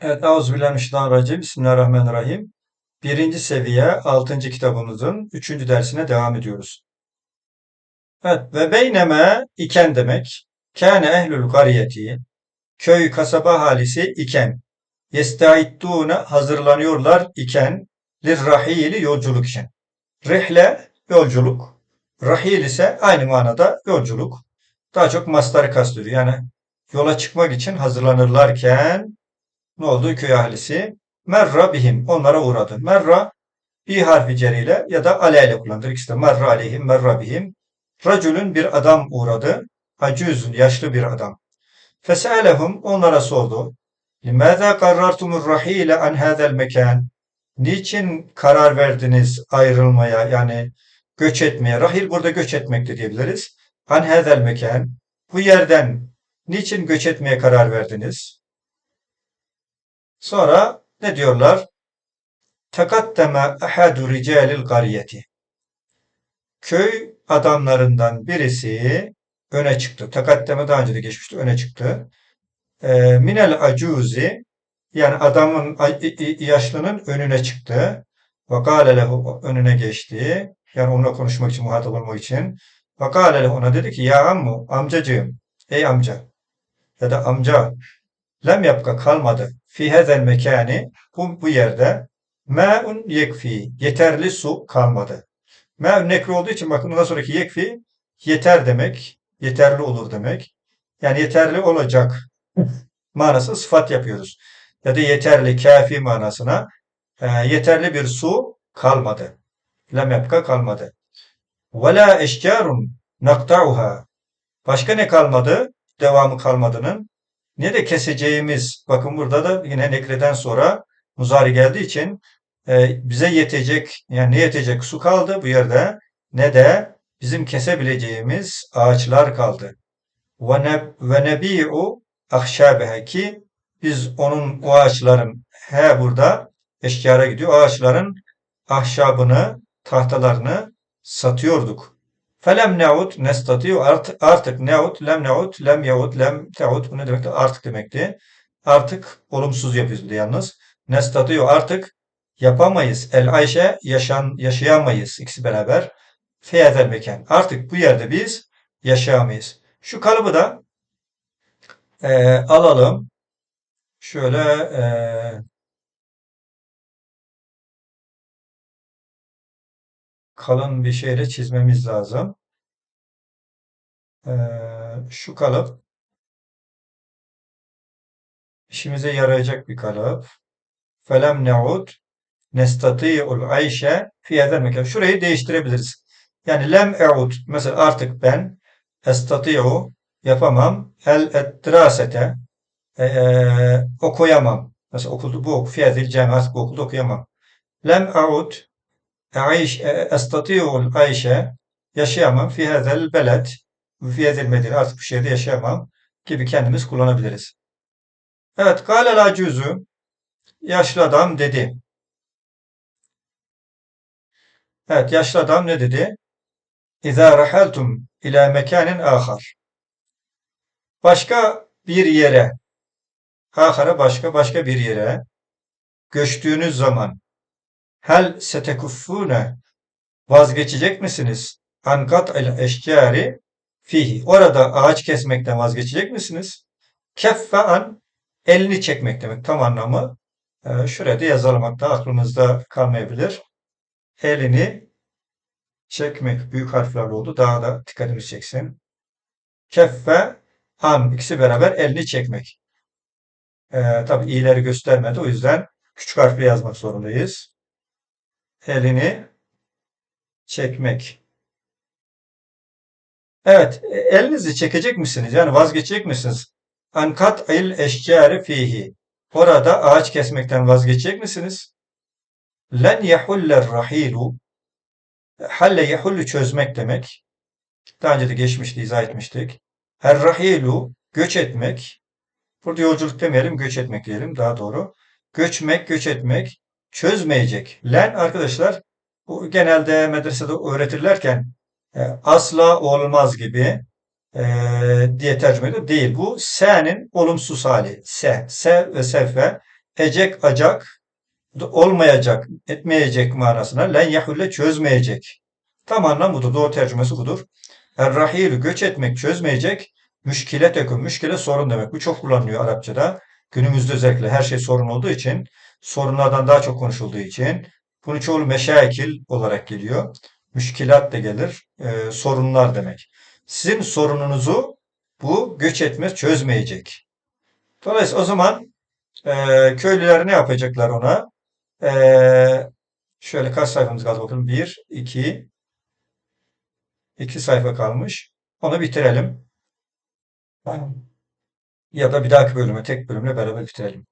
Evet, Euzubillahimineşşeytanirracim. Bismillahirrahmanirrahim. Birinci seviye, altıncı kitabımızın üçüncü dersine devam ediyoruz. Evet, ve beyneme iken demek. Kâne ehlül kariyeti. Köy, kasaba halisi iken. Yestaiddûne hazırlanıyorlar iken. Lirrahili yolculuk için. Rihle yolculuk. Rahil ise aynı manada yolculuk. Daha çok mastarı kastediyor. Yani yola çıkmak için hazırlanırlarken ne oldu köy ahalisi? Merra bihim. Onlara uğradı. Merra bir harfi ceriyle ya da ale ile kullanılır. İkisi de merra aleyhim, merra bihim. Racülün bir adam uğradı. Acüzün yaşlı bir adam. Feselehum onlara sordu. Limâzâ karrartumur rahîle an hâzel mekan. Niçin karar verdiniz ayrılmaya yani göç etmeye? Rahil burada göç etmek de diyebiliriz. An hâzel mekan. Bu yerden niçin göç etmeye karar verdiniz? Sonra ne diyorlar? Tekaddeme ahadu ricalil kariyeti. Köy adamlarından birisi öne çıktı. Tekaddeme daha önce de geçmişti. Öne çıktı. E, minel acuzi yani adamın yaşlının önüne çıktı. Ve önüne geçti. Yani onunla konuşmak için, muhatap olmak için. Ve ona dedi ki ya ammu amcacığım ey amca ya da amca lem yapka kalmadı fi hazel mekani bu, bu yerde ma'un yekfi yeterli su kalmadı. Ma'un nekri olduğu için bakın ondan sonraki yekfi yeter demek, yeterli olur demek. Yani yeterli olacak manası sıfat yapıyoruz. Ya da yeterli, kafi manasına e, yeterli bir su kalmadı. Lem yapka kalmadı. Ve la eşcarun nakta'uha. Başka ne kalmadı? Devamı kalmadının. Ne de keseceğimiz. Bakın burada da yine nekreden sonra muzari geldiği için e, bize yetecek yani ne yetecek su kaldı bu yerde ne de bizim kesebileceğimiz ağaçlar kaldı. Ve nebi'u ahşabehe ki biz onun o ağaçların he burada eşkara gidiyor. Ağaçların ahşabını, tahtalarını satıyorduk. Felem ne'ud nestati'u artık, artık ne'ud, lem ne'ud, lem yaud, lem te'ud. Bu ne demekti? Artık demekti. Artık olumsuz yapıyoruz yalnız. Nestati'u artık yapamayız. El Ayşe yaşan, yaşayamayız. ikisi beraber. Feyezel mekan. Artık bu yerde biz yaşayamayız. Şu kalıbı da e, alalım. Şöyle e, kalın bir şeyle çizmemiz lazım. Ee, şu kalıp işimize yarayacak bir kalıp. Felem ne'ud nestati'ul ayşe fi hadal mekan. Şurayı değiştirebiliriz. Yani lem e'ud mesela artık ben estati'u yapamam. El ettirasete e, e, okuyamam. Mesela okulda bu fi hadil cami bu okulda okuyamam. Lem e'ud أعيش أستطيع العيش yaşayamam fi hazel beled fi hazel medine artık bu şehirde yaşayamam gibi kendimiz kullanabiliriz. Evet, kâle la cüzü yaşlı adam dedi. Evet, yaşlı adam ne dedi? İzâ rahaltum ila mekanin ahar. Başka bir yere, ahara başka, başka bir yere göçtüğünüz zaman Hel setekuffune vazgeçecek misiniz? Ankat el eşcari fihi. Orada ağaç kesmekten vazgeçecek misiniz? Keffe an elini çekmek demek tam anlamı. Ee, şuraya da yazalım hatta aklımızda kalmayabilir. Elini çekmek büyük harflerle oldu. Daha da dikkatimizi çeksin. Keffe an ikisi beraber elini çekmek. Ee, tabi iyileri göstermedi. O yüzden küçük harfle yazmak zorundayız elini çekmek. Evet, e, elinizi çekecek misiniz? Yani vazgeçecek misiniz? Ankat il eşcari fihi. Orada ağaç kesmekten vazgeçecek misiniz? Len yehuller rahilu. Halle yehullu çözmek demek. Daha önce de geçmişti, izah etmiştik. Er rahilu göç etmek. Burada yolculuk demeyelim, göç etmek diyelim daha doğru. Göçmek, göç etmek çözmeyecek. Len arkadaşlar bu genelde medresede öğretirlerken e, asla olmaz gibi e, diye tercüme ediyor. Değil. Bu se'nin olumsuz hali. Se. Se ve sefe ecek acak olmayacak, etmeyecek manasına len yahulle çözmeyecek. Tam anlam budur. Doğru tercümesi budur. Er-rahilü göç etmek çözmeyecek. Müşkile tekün. Müşkile sorun demek. Bu çok kullanılıyor Arapçada. Günümüzde özellikle her şey sorun olduğu için, sorunlardan daha çok konuşulduğu için bunu çoğu meşaikil olarak geliyor. Müşkilat da gelir. e, sorunlar demek. Sizin sorununuzu bu göç etme çözmeyecek. Dolayısıyla o zaman e, köylüler ne yapacaklar ona? E, şöyle kaç sayfamız kaldı bakalım. Bir, iki, iki sayfa kalmış. Onu bitirelim. Ya da bir dahaki bölüme, tek bölümle beraber bitirelim.